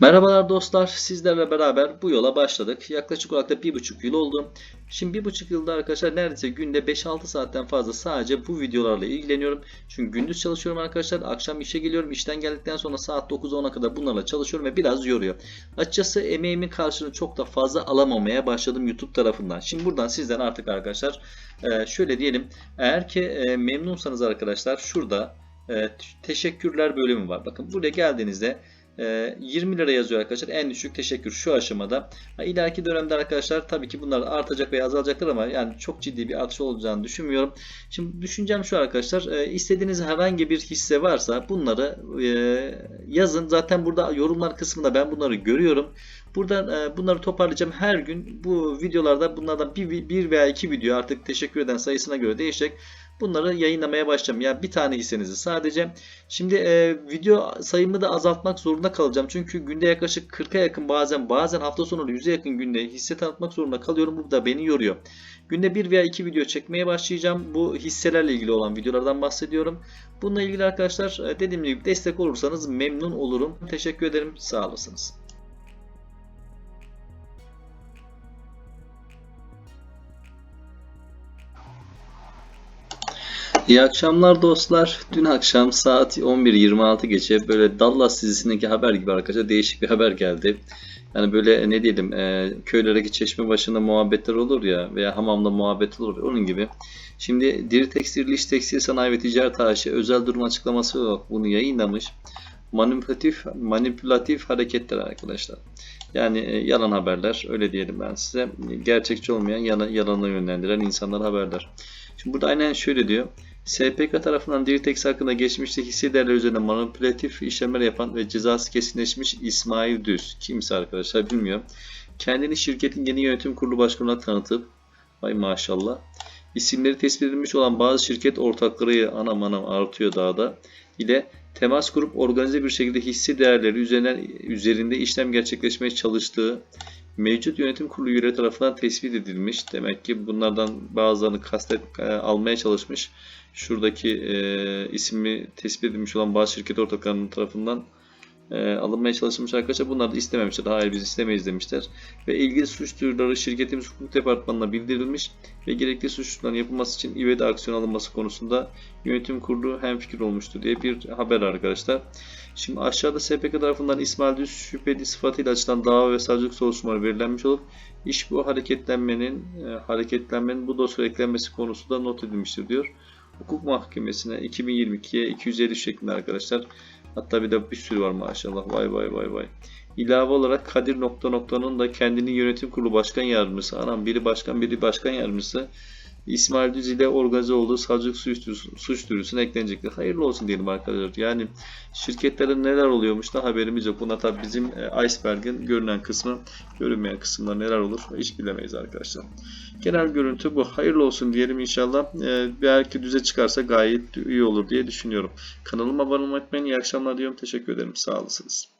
Merhabalar dostlar, sizlerle beraber bu yola başladık. Yaklaşık olarak da bir buçuk yıl oldu. Şimdi bir buçuk yılda arkadaşlar neredeyse günde 5-6 saatten fazla sadece bu videolarla ilgileniyorum. Çünkü gündüz çalışıyorum arkadaşlar, akşam işe geliyorum. İşten geldikten sonra saat 9-10'a kadar bunlarla çalışıyorum ve biraz yoruyor. Açıkçası emeğimin karşılığını çok da fazla alamamaya başladım YouTube tarafından. Şimdi buradan sizden artık arkadaşlar e, şöyle diyelim. Eğer ki e, memnunsanız arkadaşlar şurada e, teşekkürler bölümü var. Bakın buraya geldiğinizde 20 lira yazıyor arkadaşlar. En düşük teşekkür şu aşamada. İleriki dönemde arkadaşlar tabii ki bunlar artacak veya azalacaklar ama yani çok ciddi bir artış olacağını düşünmüyorum. Şimdi düşüncem şu arkadaşlar. istediğiniz herhangi bir hisse varsa bunları yazın. Zaten burada yorumlar kısmında ben bunları görüyorum. Buradan bunları toparlayacağım. Her gün bu videolarda bunlardan bir, bir veya iki video artık teşekkür eden sayısına göre değişecek. Bunları yayınlamaya başlayacağım. Yani bir tane hissenizi sadece. Şimdi e, video sayımı da azaltmak zorunda kalacağım. Çünkü günde yaklaşık 40'a yakın bazen bazen hafta sonu 100'e yakın günde hisse tanıtmak zorunda kalıyorum. Bu da beni yoruyor. Günde bir veya iki video çekmeye başlayacağım. Bu hisselerle ilgili olan videolardan bahsediyorum. Bununla ilgili arkadaşlar e, dediğim gibi destek olursanız memnun olurum. Teşekkür ederim. Sağ olasınız. İyi akşamlar dostlar. Dün akşam saat 11.26 geçe böyle Dallas dizisindeki haber gibi arkadaşlar değişik bir haber geldi. Yani böyle ne diyelim e, köylerdeki çeşme başında muhabbetler olur ya veya hamamda muhabbet olur onun gibi. Şimdi Diri Tekstil, İş Tekstil Sanayi ve Ticaret AŞ özel durum açıklaması olarak bunu yayınlamış. Manipülatif manipülatif hareketler arkadaşlar. Yani e, yalan haberler öyle diyelim ben size. Gerçekçi olmayan yana, yalana yönlendiren insanlar haberler. Şimdi burada aynen şöyle diyor. SPK tarafından Diritex hakkında geçmişte hisse değerleri üzerinde manipülatif işlemler yapan ve cezası kesinleşmiş İsmail Düz. Kimse arkadaşlar bilmiyorum. Kendini şirketin yeni yönetim kurulu başkanına tanıtıp Vay maşallah. İsimleri tespit edilmiş olan bazı şirket ortakları anam anam artıyor daha da ile temas kurup organize bir şekilde hisse değerleri üzerinden, üzerinde işlem gerçekleşmeye çalıştığı mevcut yönetim kurulu üyeleri tarafından tespit edilmiş. Demek ki bunlardan bazılarını kastet e, almaya çalışmış. Şuradaki e, ismi tespit edilmiş olan bazı şirket ortaklarının tarafından e, alınmaya çalışılmış arkadaşlar. Bunlar da istememişler. Hayır biz istemeyiz demişler. Ve ilgili suç duyuruları şirketimiz hukuk departmanına bildirilmiş ve gerekli suçların yapılması için ivedi aksiyon alınması konusunda yönetim kurulu hemfikir olmuştu diye bir haber arkadaşlar. Şimdi aşağıda SPK tarafından İsmail Düz şüpheli sıfatıyla açılan dava ve savcılık soruşturmaları verilenmiş olup iş bu hareketlenmenin e, hareketlenmenin bu dosya eklenmesi konusu da not edilmiştir diyor. Hukuk Mahkemesi'ne 2022'ye 250 şeklinde arkadaşlar. Hatta bir de bir sürü var maşallah. Vay vay vay vay. İlave olarak Kadir nokta noktanın da kendini yönetim kurulu başkan yardımcısı. Anam biri başkan biri başkan yardımcısı. İsmail Düz ile organize olduğu savcılık suç, suç duyurusuna eklenecektir. Hayırlı olsun diyelim arkadaşlar. Yani şirketlerde neler oluyormuş da haberimiz yok. Bunlar tabi bizim e, iceberg'in görünen kısmı, görünmeyen kısımlar neler olur hiç bilemeyiz arkadaşlar. Genel görüntü bu. Hayırlı olsun diyelim inşallah. Ee, belki düze çıkarsa gayet iyi olur diye düşünüyorum. Kanalıma abone olmayı unutmayın. İyi akşamlar diyorum. Teşekkür ederim. Sağ olasınız.